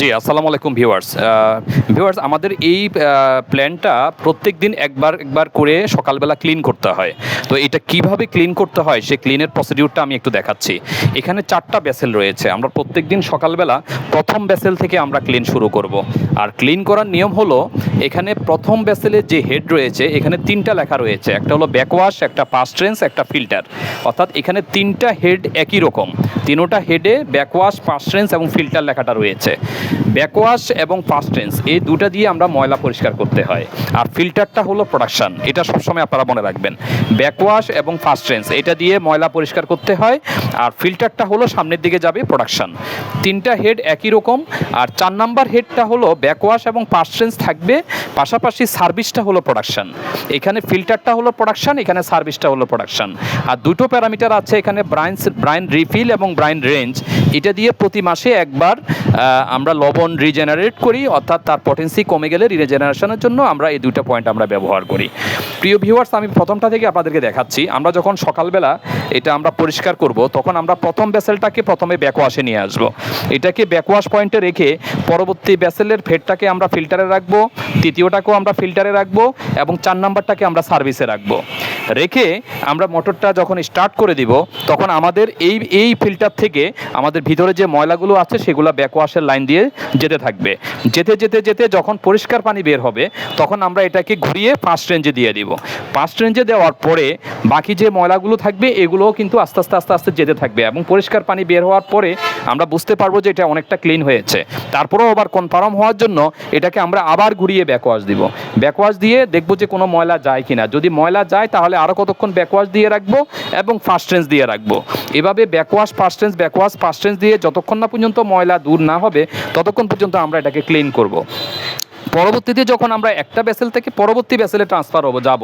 জি, আসসালামু আলাইকুম viewers. Viewers, আমাদের এই প্ল্যানটা প্রত্যেক দিন একবার একবার করে সকালবেলা ক্লিন করতে হয়। তো এটা কীভাবে ক্লিন করতে হয়, সেই ক্লিনের প্রসিডিউরটা আমি একটু দেখাচ্ছি। এখানে চারটা ব্যাসেল রয়েছে। আমরা প্রত্যেক দিন সকালবেলা প্রথম ব্যাসেল থেকে আমরা ক্লিন শুরু করব। আর ক্লিন করার নিয়ম হলো, এখানে প্রথম ব্যাসেলের যে হেড রয়েছে, এখানে তিনটা লেখা রয়েছে। একটা হলো ব্যাকওয়াশ একটা পাস্ট্রেন্স একটা ফিল্টার অর্থাৎ এখানে তিনটা হেড একই রকম। তিনোটা হেডে ব্যাকওয়াশ পাস্ট্রেন্স এবং ফিল্টার লেখাটা রয়েছে। ব্যাকওয়াশ এবং পাস্ট্রেন্স এই দুটা দিয়ে আমরা ময়লা পরিষ্কার করতে হয়। আর ফিল্টারটা হলো প্রোডাকশান এটা সবসময় আপনারা মনে রাখবেন। ব্যাকওয়াশ এবং পাস্ট্রেন্স এটা দিয়ে ময়লা পরিষ্কার করতে হয়, আর ফিল্টারটা হলো সামনের দিকে যাবে প্রোডাকশান তিনটা হেড একই রকম, আর চার নাম্বার হেডটা হলো ব্যাকওয়াশ এবং পাস্ট্রেন্স থাকবে, পাশাপাশি সার্ভিসটা হলো প্রোডাকশন এখানে ফিল্টারটা হলো প্রোডাকশন এখানে সার্ভিসটা হলো প্রোডাকশান আর দুটো প্যারামিটার আছে এখানে ব্রাইন ব্রাইন রিফিল এবং ব্রাইন রেঞ্জ এটা দিয়ে প্রতি মাসে একবার আমরা লবণ রিজেনারেট করি, অর্থাৎ তার পটেন্সি কমে গেলে রিজেনারেশনের জন্য আমরা এই দুটো পয়েন্ট আমরা ব্যবহার করি। প্রিয় ভিউয়ার্স আমি প্রথমটা থেকে আপনাদেরকে দেখাচ্ছি। আমরা যখন সকালবেলা এটা আমরা পরিষ্কার করব, তখন আমরা প্রথম ব্যাসেলটাকে প্রথমে ব্যাকওয়াশে নিয়ে আসব। এটাকে ব্যাকওয়াশ পয়েন্টে রেখে পরবর্তী ব্যাসেলের ফেডটাকে আমরা ফিল্টারে রাখব, তৃতীয়টাকেও আমরা ফিল্টারে রাখব এবং চার নাম্বারটাকে আমরা সার্ভিসে রাখব। রেখে আমরা মোটরটা যখন স্টার্ট করে দিব, তখন আমাদের এই এই ফিল্টার থেকে আমাদের ভিতরে যে ময়লাগুলো আছে, সেগুলো ব্যাকওয়াশের লাইন দিয়ে যেতে থাকবে। যেতে যেতে যেতে যখন পরিষ্কার পানি বের হবে, তখন আমরা এটাকে ঘুরিয়ে ফার্স্ট রেঞ্জে দিয়ে দিব। ফার্স্ট রেঞ্জে দেওয়ার পরে বাকি যে ময়লাগুলো থাকবে, এগুলোও কিন্তু আস্তে আস্তে আস্তে আস্তে যেতে থাকবে এবং পরিষ্কার পানি বের হওয়ার পরে আমরা বুঝতে পারব যে এটা অনেকটা ক্লিন হয়েছে। তারপরেও আবার কনফার্ম হওয়ার জন্য এটাকে আমরা আবার ঘুরিয়ে ব্যাকওয়াশ দিব। ব্যাকওয়াশ দিয়ে দেখব যে কোনো ময়লা যায় কিনা। যদি ময়লা যায়, তাহলে আরও কতক্ষণ ব্যাকওয়াশ দিয়ে রাখব এবং ফার্স্ট রেঞ্জ দিয়ে রাখব। এভাবে backwash fast rinse backwash fast rinse দিয়ে যতক্ষণ না পর্যন্ত ময়লা দূর না হবে, ততক্ষণ পর্যন্ত আমরা এটাকে ক্লিন করব। পরবর্তীতে যখন আমরা একটা ব্যাসেল থেকে পরবর্তী ব্যাসেলে ট্রান্সফার হব, যাব,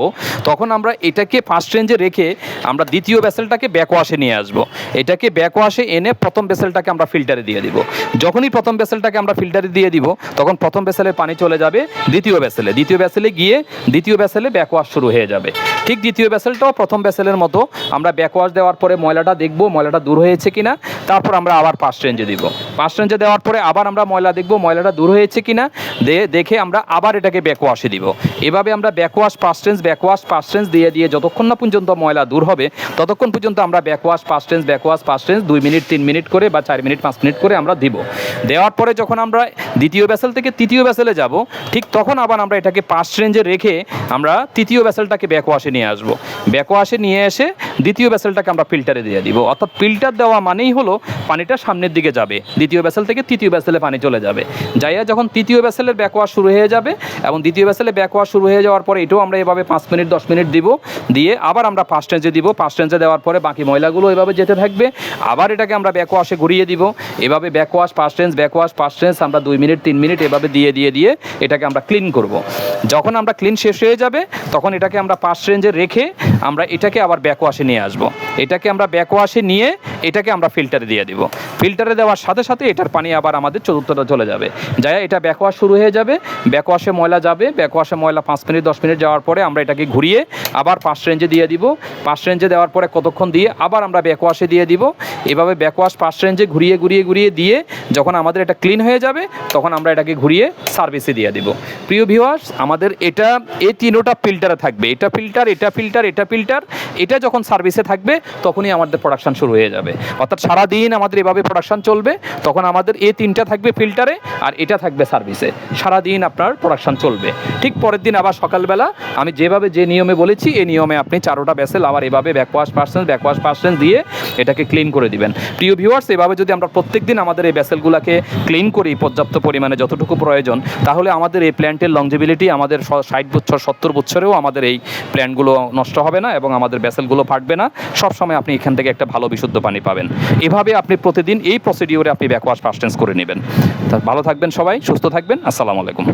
তখন আমরা এটাকে ফার্স্ট রেঞ্জে রেখে আমরা দ্বিতীয় ব্যাসেলটাকে ব্যাকওয়াশে নিয়ে আসব। এটাকে ব্যাকওয়াশে এনে প্রথম ব্যাসেলটাকে আমরা ফিল্টারে দিয়ে দিব। যখনই প্রথম ব্যাসেলটাকে আমরা ফিল্টারে দিয়ে দিব, তখন প্রথম ব্যাসেলের পানি চলে যাবে দ্বিতীয় ব্যাসেলে দ্বিতীয় ব্যাসেলে গিয়ে দ্বিতীয় ব্যাসেলে ব্যাকওয়াশ শুরু হয়ে যাবে। ঠিক দ্বিতীয় ব্যাসেলটাও প্রথম ব্যাসেলের মতো আমরা ব্যাকওয়াশ দেওয়ার পরে ময়লাটা দেখব, ময়লাটা দূর হয়েছে কিনা, তারপর আমরা আবার ফার্স্ট রেঞ্জে দিব। ফার্স্ট রেঞ্জে দেওয়ার পরে আবার আমরা ময়লা দেখব, ময়লাটা দূর হয়েছে কিনা, দে দেখে আমরা আবার এটাকে ব্যাকওয়াশে দিব। এভাবে আমরা ব্যাকওয়াশ পাস্টেন্স ব্যাকওয়াশ পাস্টেন্স দিয়ে দিয়ে যতক্ষণ না পর্যন্ত ময়লা দূর হবে, ততক্ষণ পর্যন্ত আমরা ব্যাকওয়াশ পাস্টেন্স ব্যাকওয়াশ পাস্টেন্স দুই মিনিট, তিন মিনিট করে বা চার মিনিট, পাঁচ মিনিট করে আমরা দিব। দেওয়ার পরে যখন আমরা দ্বিতীয় ব্যাসেল থেকে তৃতীয় ব্যাসেলে যাব। ঠিক তখন আবার আমরা এটাকে ফার্স্ট রেঞ্জে রেখে আমরা তৃতীয় ব্যাসেলটাকে ব্যাকওয়াশে নিয়ে আসব। ব্যাকওয়াশে নিয়ে এসে দ্বিতীয় ব্যাসেলটাকে আমরা ফিল্টারে দিয়ে দিব। অর্থাৎ ফিল্টার দেওয়া মানেই হলো পানিটা সামনের দিকে যাবে। দ্বিতীয় ব্যাসেল থেকে তৃতীয় ব্যাসেলে পানি চলে যাবে। যাইয়া যখন তৃতীয় ব্যাসেলের ব্যাকওয়াশ শুরু হয়ে যাবে এবং দ্বিতীয় ব্যাসেলে ব্যাকওয়াশ শুরু হয়ে যাওয়ার পরে এটাও আমরা এভাবে পাঁচ মিনিট, দশ মিনিট দিব। দিয়ে আবার আমরা ফার্স্ট রেঞ্জে দিব। ফার্স্ট রেঞ্জে দেওয়ার পরে বাকি ময়লাগুলো এভাবে যেতে থাকবে। আবার এটাকে আমরা ব্যাকওয়াশে ঘুরিয়ে দিব। এভাবে backwash fast rinse backwash fast rinse আমরা দুই মিনিট, তিন মিনিট এভাবে দিয়ে দিয়ে দিয়ে এটাকে আমরা ক্লিন করব। যখন আমরা ক্লিন শেষ হয়ে যাবে, তখন এটাকে আমরা পাস রেঞ্জে রেখে আমরা এটাকে আবার ব্যাকওয়াশে নিয়ে আসব। এটাকে আমরা ব্যাকওয়াশে নিয়ে এটাকে আমরা ফিল্টারে দিয়ে দিব। ফিল্টারে দেওয়ার সাথে সাথে এটার পানি আবার আমাদের চতুর্থটা চলে যাবে। যাই এটা ব্যাকওয়াশ শুরু হয়ে যাবে ব্যাকওয়াশে ময়লা যাবে ব্যাকওয়াশে ময়লা পাঁচ মিনিট, দশ মিনিট যাওয়ার পরে আমরা এটাকে ঘুরিয়ে আবার পাঁচ রেঞ্জে দিয়ে দিব। পাঁচ রেঞ্জে দেওয়ার পরে কতক্ষণ দিয়ে আবার আমরা ব্যাকওয়াশে দিয়ে দিব। এভাবে ব্যাকওয়াশ পাঁচ রেঞ্জে ঘুরিয়ে ঘুরিয়ে ঘুরিয়ে দিয়ে যখন আমাদের এটা ক্লিন হয়ে যাবে, তখন আমরা এটাকে ঘুরিয়ে সার্ভিসে দিয়ে দিব। প্রিয় ভিউয়ার্স আমাদের এটা এই তিনোটা ফিল্টারে থাকবে। এটা ফিল্টার এটা ফিল্টার এটা ফিল্টার এটা যখন সার্ভিসে থাকবে, তখনই আমাদের প্রোডাকশান শুরু হয়ে যাবে। অর্থাৎ সারাদিন আমাদের এভাবে প্রোডাকশন চলবে, তখন আমাদের এই তিনটা থাকবে ফিল্টারে আর এটা থাকবে সার্ভিসে সারাদিন আপনার প্রোডাকশন চলবে। ঠিক পরের দিন আবার সকালবেলা আমি যেভাবে যে নিয়মে বলেছি এই নিয়মে আপনি চারোটা ব্যাসেল আবার এভাবে ব্যাকওয়াশ পার্সেন্ট ব্যাকওয়াশ পার্সেন্ট দিয়ে এটাকে ক্লিন করে দিবেন। প্রিয় ভিউয়ার্স এভাবে যদি আমরা প্রত্যেক দিন আমাদের এই ব্যাসেলগুলোকে ক্লিন করি পর্যাপ্ত পরিমাণে যতটুকু প্রয়োজন, তাহলে আমাদের এই প্ল্যান্টের লংজিবিলিটি আমাদের ষাট বছর, সত্তর বছরেও আমাদের এই প্ল্যান্টগুলো নষ্ট হবে না এবং আমাদের ব্যাসেলগুলো ফাটবে না। সবসময় আপনি এখান থেকে একটা ভালো বিশুদ্ধ পানি পাবেন। এভাবে আপনি প্রতিদিন এই প্রসিডিওরে আপনি ব্যাকওয়াশ পার্সেন্স করে নেবেন। তা ভালো থাকবেন সবাই, সুস্থ থাকবেন। আসসালামু আলাইকুম।